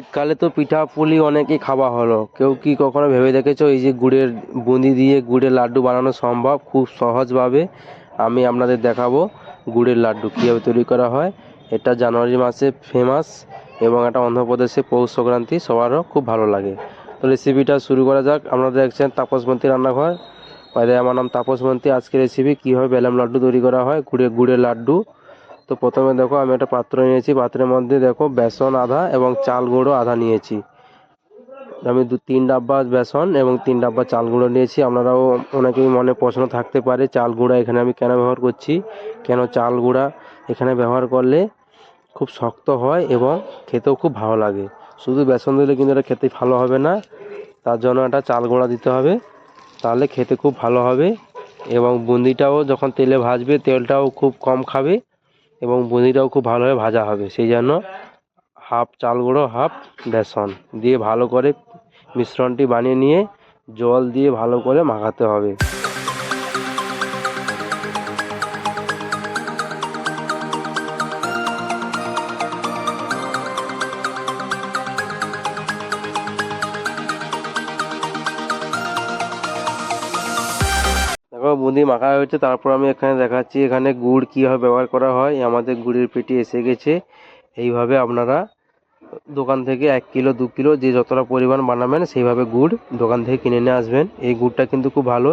শীতকালে তো পিঠা পুলি অনেকই খাওয়া হলো। কেউ কি কখনো ভেবে দেখেছ এই যে গুড়ের বুঁদি দিয়ে গুড়ের লাড্ডু বানানো সম্ভব? খুব সহজভাবে আমি আপনাদের দেখাবো গুড়ের লাড্ডু কীভাবে তৈরি করা হয়। এটা জানুয়ারি মাসে ফেমাস এবং এটা অন্ধ্রপ্রদেশে পৌষ সংক্রান্তি, সবারও খুব ভালো লাগে। তো রেসিপিটা শুরু করা যাক। আপনারা দেখছেন তাপসমন্তী রান্নাঘর। বাইরে আমার নাম তাপসমন্তী আজকে রেসিপি কীভাবে বেলাম লাড্ডু তৈরি করা হয় গুড়ের গুড়ের লাড্ডু। তো প্রথমে দেখো আমি একটা পাত্র নিয়েছি, পাত্রের মধ্যে দেখো বেসন আধা এবং চাল গুঁড়ো আধা নিয়েছি। আমি দু, তিন ডাব্বা বেসন এবং তিন ডাব্বা চাল গুঁড়ো নিয়েছি। আপনারাও অনেকেই মনে প্রশ্ন থাকতে পারে, চাল গুঁড়া এখানে আমি কেন ব্যবহার করছি? কেন চাল গুঁড়া এখানে ব্যবহার করলে খুব শক্ত হয় এবং খেতেও খুব ভালো লাগে? শুধু বেসন দিলে কিন্তু এটা খেতে ভালো হবে না, তার জন্য একটা চাল গুঁড়া দিতে হবে, তাহলে খেতে খুব ভালো হবে এবং বুন্দিটাও যখন তেলে ভাজবে, তেলটাও খুব কম খাবে। এবং বুঁদিটাও খুব ভালোভাবে ভাজা হবে, সেই জন্য হাফ চাল গুঁড়ো, হাফ বেসন দিয়ে ভালো করে মিশ্রণটি বানিয়ে নিয়ে জল দিয়ে ভালো করে মাখাতে হবে। দেখো বুঁদি মাখা হয়েছে, তারপর আমি এখানে দেখাচ্ছি এখানে গুড় কীভাবে ব্যবহার করা হয়। আমাদের গুড়ের পেটি এসে গেছে। এইভাবে আপনারা দোকান থেকে এক কিলো, দু কিলো যে যতটা পরিমাণ বানাবেন, সেইভাবে গুড় দোকান থেকে কিনে নিয়ে আসবেন। এই গুড়টা কিন্তু খুব ভালো।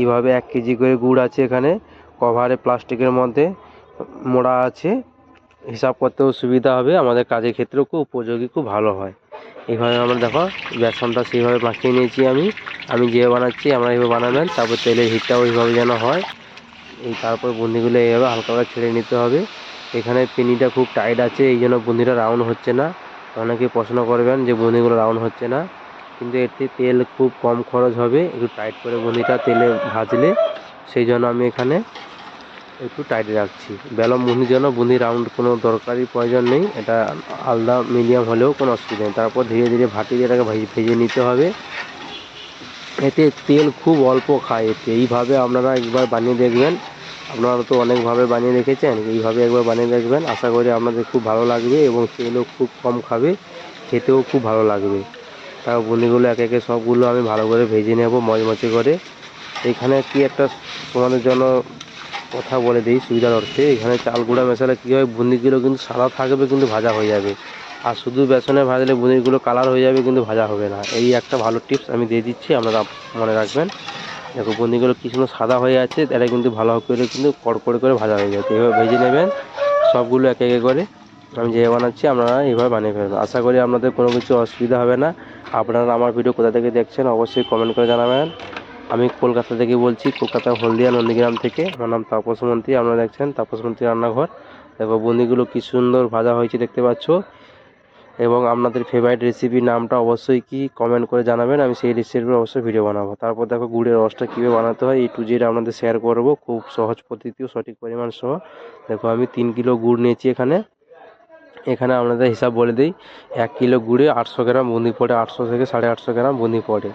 এইভাবে এক কেজি করে গুড় আছে এখানে। কভারে প্লাস্টিকের মধ্যে মোড়া আছে। হিসাব করতেও সুবিধা হবে। আমাদের কাজের ক্ষেত্রেও খুব উপযোগী, খুব ভালো হয়। এইভাবে আমরা দেখো, বেসনটা সেইভাবে মাখিয়ে নিয়েছি আমি। আমি যে বানাচ্ছি আমরা এইভাবে বানাবেন, তারপর তেলের হিটটাও ওইভাবে যেন হয়। এই তারপর বুন্দিগুলো এইভাবে হালকা ছেড়ে নিতে হবে। এখানে পিনিটা খুব টাইট আছে, এই জন্য বুন্দিটা রাউন্ড হচ্ছে না। অনেকে প্রশ্ন করবেন যে বুন্দিগুলো রাউন্ড হচ্ছে না। কিন্তু এতে তেল খুব কম খরচ হবে, একটু টাইট করে বুন্দিটা তেলে ভাজলে। সেই জন্য আমি এখানে একটু টাইট রাখছি। বেলম বুন্দির জন্য বুন্দি রাউন্ড কোনো দরকারি প্রয়োজন নেই, এটা আলাদা মিডিয়াম হলেও কোনো অসুবিধা নেই। তারপর ধীরে ধীরে ভাটি দিয়ে এটাকে ভেজে নিতে হবে। এতে তেল খুব অল্প খায় এতে। এইভাবে আপনারা একবার বানিয়ে দেখবেন। আপনারা তো অনেকভাবে বানিয়ে রেখেছেন, এইভাবে একবার বানিয়ে দেখবেন। আশা করি আপনাদের খুব ভালো লাগবে এবং তেলও খুব কম খাবে, খেতেও খুব ভালো লাগবে। তার বুনিগুলো একে একে সবগুলো আমি ভালো করে ভেজে নেব মচমচে করে। এখানে কি একটা তোমাদের জন্য কথা বলে দিই সুবিধার অর্থে। এখানে চাল গুঁড়া মেশালে কী হয়, বুন্দিগুলো কিন্তু সাদা থাকবে কিন্তু ভাজা হয়ে যাবে। আর শুধু বেসনে ভাজলে বুঁদিগুলো কালার হয়ে যাবে কিন্তু ভাজা হবে না। এই একটা ভালো টিপস আমি দিয়ে দিচ্ছি, আপনারা মনে রাখবেন। দেখো বুঁদিগুলো কি সুন্দর সাদা হয়ে আছে এটা কিন্তু ভালো করে কিন্তু কড়কড়ে করে ভাজা হয়ে যাবে। এভাবে ভেজে নেবেন, সবগুলো একে একে করে। আমি যে বানাচ্ছি, আপনারা এইভাবে বানিয়ে ফেলবেন আশা করি আপনাদের কোনো কিছু অসুবিধা হবে না। আপনারা আমার ভিডিও কোথা থেকে দেখছেন, অবশ্যই কমেন্ট করে জানাবেন। আমি কলকাতা থেকে বলছি, কলকাতা হলদিয়া নন্দীগ্রাম থেকে। আমার নাম তাপস মন্ত্রী, আপনারা দেখছেন তাপস মন্ত্রী রান্নাঘর। দেখো বুন্দিগুলো কি সুন্দর ভাজা হয়েছে দেখতে পাচ্ছ। এবং আপনাদের ফেভারিট রেসিপির নামটা অবশ্যই কি কমেন্ট করে জানাবেন, আমি সেই রেসিপির অবশ্যই ভিডিও বানাবো। তারপর দেখো গুড়ের রসটা কীভাবে বানাতে হয় এই টু জেড আপনাদের শেয়ার করব, খুব সহজ পদ্ধতি ও সঠিক পরিমাণ সহ। দেখো আমি তিন কিলো গুড় নিয়েছি এখানে। এখানে আপনাদের হিসাব বলে দিই, এক কিলো গুড়ে আটশো গ্রাম বুঁদি পড়ে, আটশো থেকে সাড়ে আটশো গ্রাম বুঁদি পড়ে।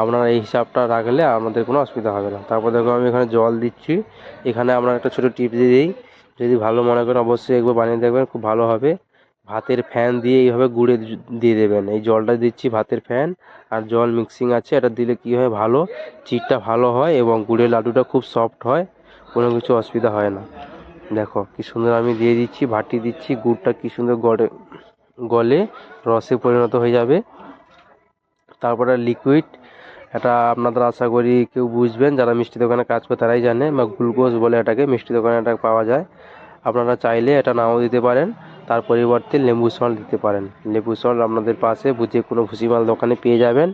আপনারা এই হিসাবটা রাখলে আমাদের কোনো অসুবিধা হবে না। তারপর দেখো আমি এখানে জল দিচ্ছি। এখানে আপনার একটা ছোটো টিপ দিয়ে দিই। যদি ভালো মনে করেন অবশ্যই একবার বানিয়ে দেখবেন, খুব ভালো হবে। ভাতের ফ্যান দিয়ে এইভাবে গুঁড়ে দিয়ে দেবেন। এই জলটা দিচ্ছি ভাতের ফ্যান আর জল মিক্সিং আছে। এটা দিলে কী হয়? ভালো, চিটটা ভালো হয় এবং গুড়ের লাড্ডুটা খুব সফট হয়। কোনো কিছু অসুবিধা হয় না। দেখো কি সুন্দর আমি দিয়ে দিচ্ছি, ভাটি দিচ্ছি, গুড়টা কি সুন্দর গড়ে, গলে রসে পরিণত হয়ে যাবে। তারপরে লিকুইড এটা আপনাদের আশা করি কেউ বুঝবেন, যারা মিষ্টি দোকানে কাজ করে তারাই জানে, বা গ্লুকোজ বলে এটাকে মিষ্টি দোকানে এটা পাওয়া যায়। আপনারা চাইলে এটা নাও দিতে পারেন, তার পরিবর্তে লেবু সল্ট দিতে পারেন। লেবু সল্ট আপনাদের পাশে বুঝে কোনো ভুসিমাল দোকানে পেয়ে যাবেন।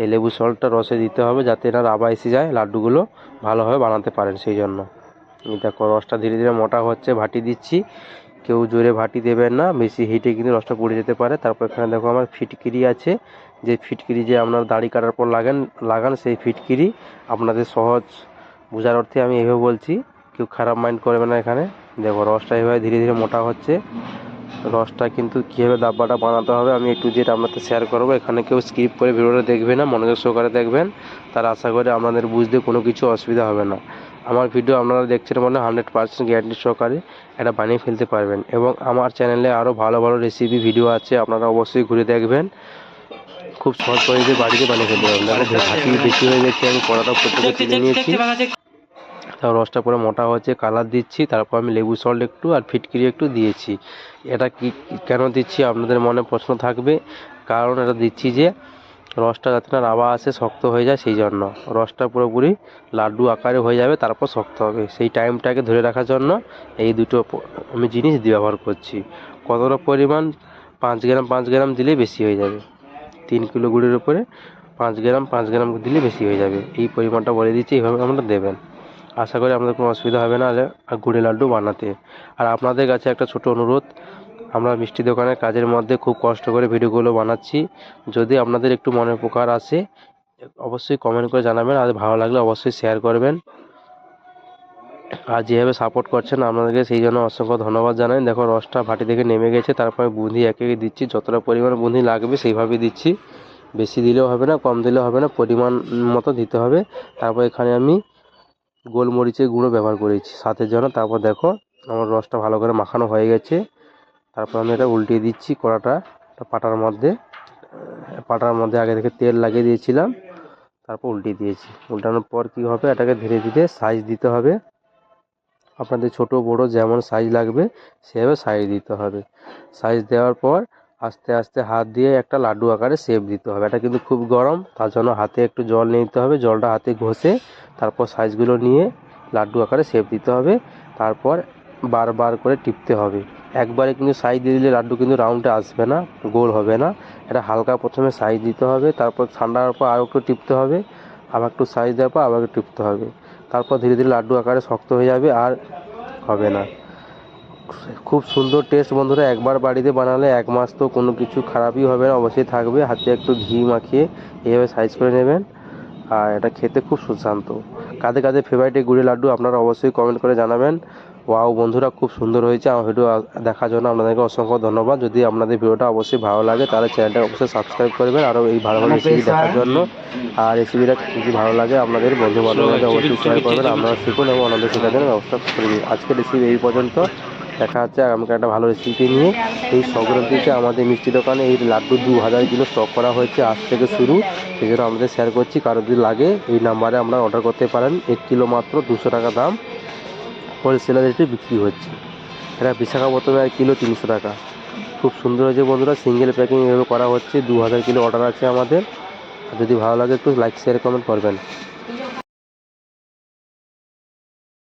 এই লেবু সল্টটা রসে দিতে হবে যাতে না রাবা এসে যায়, লাড্ডুগুলো ভালোভাবে বানাতে পারেন সেই জন্য। দেখো রসটা ধীরে ধীরে মোটা হচ্ছে, ভাটি দিচ্ছি। কেউ জোরে ভাটি দেবেন না, বেশি হিটে কিন্তু রসটা পড়ে যেতে পারে। তারপর এখানে দেখো আমার ফিটকিরি আছে। যে ফিটকিরি যে আপনার দাড়ি কাটার পর লাগান লাগান, সেই ফিটকিরি আপনাদের সহজ বোঝার অর্থে আমি এভাবে বলছি। কেউ খারাপ মাইন্ড করবে না এখানে। দেখো রসটা এভাবে ধীরে ধীরে মোটা হচ্ছে। রসটা কিন্তু কীভাবে দাব্বাটা বানাতে হবে আমি একটু যেটা আপনাদের শেয়ার করব। এখানে কেউ স্কিপ করে ভিডিওটা দেখবে না, মনোযোগ সহকারে দেখবেন। তার আশা করে আপনাদের বুঝতে কোনো কিছু অসুবিধা হবে না। আমার ভিডিও আপনারা দেখছেন মানে হান্ড্রেড পার্সেন্ট গ্যারান্টি সহকারে এটা বানিয়ে ফেলতে পারবেন। এবং আমার চ্যানেলে আরও ভালো ভালো রেসিপি ভিডিও আছে, আপনারা অবশ্যই ঘুরে দেখবেন। খুব সহজ পদ্ধতিতে বাড়িতে বানিয়ে ফেলতে পারবেন। ঘাটি বেশি হয়ে গেছে আমি কড়াটা প্রথমে তুলে নিয়েছি। তারপর রসটা পরে মোটা হচ্ছে কালার দিচ্ছি, তারপর আমি লেবু সল্ট একটু আর ফিটকিরি একটু দিয়েছি। এটা কি, কেন দিচ্ছি আপনাদের মনে প্রশ্ন থাকবে। কারণ এটা দিচ্ছি যে রসটা যাতে না রাবা আসে, শক্ত হয়ে যায়, সেই জন্য। রসটা পুরোপুরি লাড্ডু আকারে হয়ে যাবে, তারপর শক্ত হবে। সেই টাইমটাকে ধরে রাখার জন্য এই দুটো আমি জিনিস ব্যবহার করছি। কতটা পরিমাণ? পাঁচ গ্রাম পাঁচ গ্রাম দিলেই বেশি হয়ে যাবে। তিন কিলো গুড়ের উপরে পাঁচ গ্রাম পাঁচ গ্রাম দিলে বেশি হয়ে যাবে। এই পরিমাণটা বলে দিচ্ছি, এইভাবে আপনারা দেবেন। আশা করি আপনাদের কোনো অসুবিধা হবে না, আর গুড়ের লাড্ডু বানাতে। আর আপনাদের কাছে একটা ছোট অনুরোধ আমরা মিষ্টি দোকানের কাজের মধ্যে খুব কষ্ট করে ভিডিওগুলো বানাচ্ছি। যদি আপনাদের একটু মনের উপকার আসে, অবশ্যই কমেন্ট করে জানাবেন। আর ভালো লাগলে অবশ্যই শেয়ার করবেন। আর যেভাবে সাপোর্ট করছেন আপনাদেরকে, সেই জন্য অসংখ্য ধন্যবাদ জানাই। দেখো, রসটা ভাটি থেকে নেমে গেছে, তারপরে বুঁদি একে একে দিচ্ছি। যতটা পরিমাণ বুঁদি লাগবে সেইভাবে দিচ্ছি। বেশি দিলেও হবে না, কম দিলেও হবে না, পরিমাণ মতো দিতে হবে। তারপর এখানে আমি গোলমরিচের গুঁড়ো ব্যবহার করেছি স্বাদের জন্য তারপর দেখো, আমার রসটা ভালো করে মাখানো হয়ে গেছে। তারপর আমি এটা উল্টিয়ে দিচ্ছি কড়াটা পাটার মধ্যে। পাটার মধ্যে আগে থেকে তেল লাগিয়ে দিয়েছিলাম, তারপর উল্টিয়ে দিয়েছি। উল্টানোর পর কি হবে, এটাকে ধীরে ধীরে সাইজ দিতে হবে। আপনাদের ছোট বড় যেমন সাইজ লাগবে, সেভাবে সাইজ দিতে হবে। সাইজ দেওয়ার পর আস্তে আস্তে হাত দিয়ে একটা লাড্ডু আকারে শেপ দিতে হবে। এটা কিন্তু খুব গরম, তার জন্য হাতে একটু জল নিতে হবে। জলটা হাতে ঘষে তারপর সাইজগুলো নিয়ে লাড্ডু আকারে শেপ দিতে হবে। তারপর বারবার করে টিপতে হবে। একবারে কিন্তু সাইজ দিয়ে দিলে লাড্ডু কিন্তু রাউন্ডে আসবে না, গোল হবে না। এটা হালকা প্রথমে সাইজ দিতে হবে, তারপর ঠান্ডা হওয়ার পর আরও একটু টিপতে হবে, আবার একটু সাইজ দেওয়ার পর আবার একটু টিপতে হবে। তারপর ধীরে ধীরে লাড্ডু আকারে শক্ত হয়ে যাবে আর হবে না। খুব সুন্দর টেস্ট বন্ধুরা, একবার বাড়িতে বানালে এক মাস তো কোনো কিছু খারাপই হবে না, অবশ্যই থাকবে। হাতে একটু ঘি মাখিয়ে এইভাবে সাইজ করে নেবেন। আর এটা খেতে খুব সুশান্ত কাদের কাদের ফেভারিট এই গুড়ি লাড্ডু আপনারা অবশ্যই কমেন্ট করে জানাবেন। ওয়াও বন্ধুরা খুব সুন্দর হয়েছে। আমার ভিডিও দেখার জন্য আপনাদেরকে অসংখ্য ধন্যবাদ। যদি আপনাদের ভিডিওটা অবশ্যই ভালো লাগে, তাহলে চ্যানেলটা অবশ্যই সাবস্ক্রাইব করবেন আরও এই ভালো ভালো রেসিপি দেখার জন্য। আর রেসিপিটা যদি ভালো লাগে, আপনাদের বন্ধু বান্ধবদের অবশ্যই শেয়ার করবেন। আপনারা শিখুন এবং আনন্দ শেখার ব্যবস্থা করবেন আজকের রেসিপি এই পর্যন্ত। দেখা হচ্ছে আগামীকাল একটা ভালো রেসিপি নিয়ে এই সংক্রান্তিতে আমাদের মিষ্টি দোকানে এই লাড্ডু দু হাজার কিলো স্টক করা হয়েছে আজ থেকে শুরু। সেই জন্য আমাদের শেয়ার করছি, কারও যদি লাগে এই নাম্বারে আমরা অর্ডার করতে পারেন। এক কিলো মাত্র দুশো টাকা দাম। হোলসেলার রেটে বিক্রি হচ্ছে। এটা বিশাখাপত্তনের কিলো তিনশো টাকা। খুব সুন্দর হয়েছে বন্ধুরা সিঙ্গেল প্যাকিং এভাবে করা হচ্ছে। দু হাজার কিলো অর্ডার আছে আমাদের। আর যদি ভালো লাগে একটু লাইক শেয়ার কমেন্ট করবেন।